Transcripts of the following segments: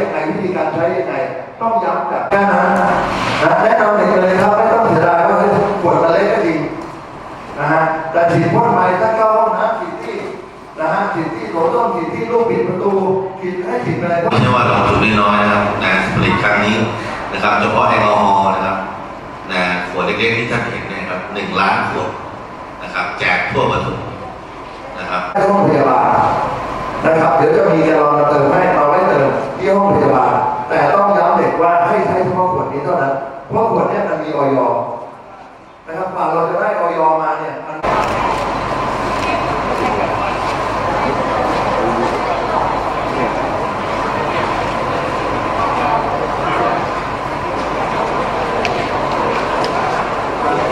ยังไงวิธีการใช้ยังไงต้องย้ำกับแค่นั้นนะแนะนำเด็กเลยครับไม่ต้องเสียดายว่าเฮ้ยขวดมันเล็กก็จริงนะฮะแต่ฉีดพ่นไม้ถ้าเข้าห้องน้ำฉีดที่นะฮะฉีดที่โถส้วมฉีดที่ลูกปิดประตูฉีดให้ฉีดอะไรก็ไม่ใช่ว่าลงทุนน้อยๆนะครับในผลิตครั้งนี้นะครับเฉพาะแอลกอฮอล์นะครับนะขวดเล็กๆที่ท่านเห็นเนยครับหนึ่งล้านขวดนะครับแจกทั่วประเทศนะครับที่ห้องพยาบาล นะครับเดี๋ยวจะมีแกลอนมาเติมให้เราไว้เติมที่ห้องพยาบาล แต่ต้องย้ำเด็กว่าให้ใช้เฉพาะขวดนี้เท่านั้นเพราะขวดนี้มันมีออยนะครับกว่าเราจะได้ออยมาเนี่ยมัน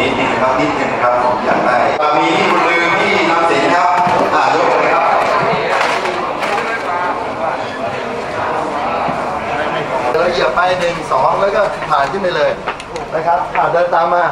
ดนึงครับนิดนึงครับผมอยากได้มีที่คุณลือที่นำสินครับอ่ายกเลยครับ เดินเหยียบ ไปหนึ่งสองแล้วก็ผ่านขึ้นไปเลยนะครับอ่าเดินตามมา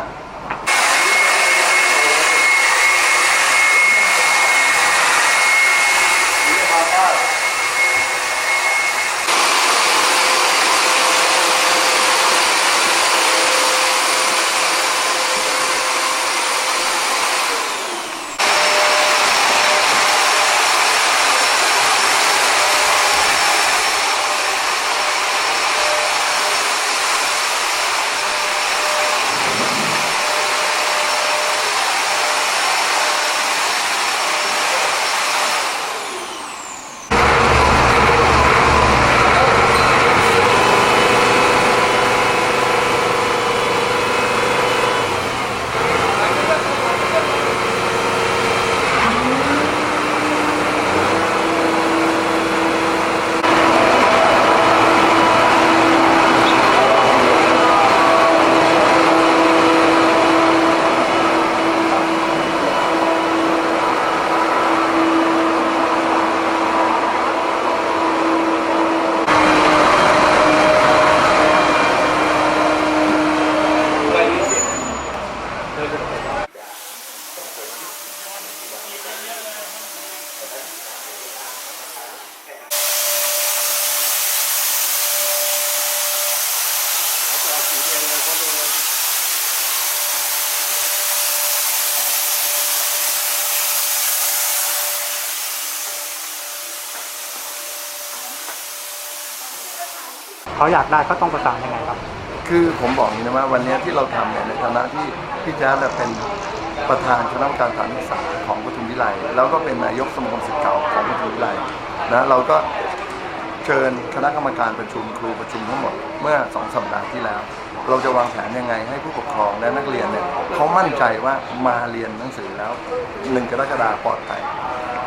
เขาอยากได้ก็ต้องประสานยังไงครับ คือผมบอกอย่างนี้นะว่าวันนี้ที่เราทำเนี่ยในฐานะที่พี่แจ๊ดเป็นประธานคณะกรรมการสานศึกษาของปทุมวิไลแล้วก็เป็นนายกสมาคมศิษย์เก่าของปทุมวิไลนะเราก็เชิญคณะกรรมการประชุมครูประชุมทั้งหมดเมื่อสองสัปดาห์ที่แล้ว เราจะวางแผนยังไงให้ผู้ปกครองและนักเรียนเนี่ยเขามั่นใจว่ามาเรียนหนังสือแล้วหนึ่งกรกฎาคมปลอดภัย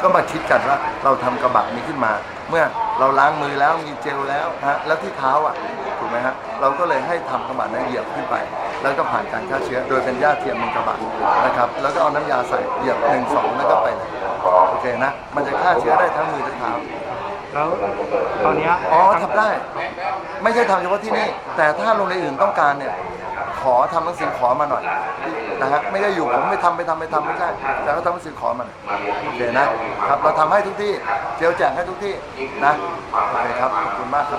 ก็มาคิดกันว่าเราทำกระบะนี้ขึ้นมา เมื่อเราล้างมือแล้วมีเจลแล้วฮะแล้วที่เท้าอะถูกไหมฮะเราก็เลยให้ทำกระบะนั้นเหยียบขึ้นไป แล้วก็ผ่านการฆ่าเชื้อ โดยเป็นหญ้าเทียมบนกระบะนะครับแล้วก็เอาน้ำยาใส่เหยียบหนึ่งสองแล้วก็ไปเลยโอเคนะ มันจะฆ่าเชื้อได้ทั้งมือทั้งเท้าแล้วตอนเนี้ยอ๋อทำได้ ไม่ใช่ทำเฉพาะที่นี่ แต่ถ้าโรงเรียนอื่นต้องการเนี่ย ขอทำหนังสือขอมาหน่อย นะฮะไม่ได้อยู่ผมไม่ทำไปทำไปทำไม่ใช่แต่ก็ทำหนังสือขอมันโอเคนะครับ เราทำให้ทุกที่เจลแจกให้ทุกที่นะโอเคครับขอบคุณมากครับ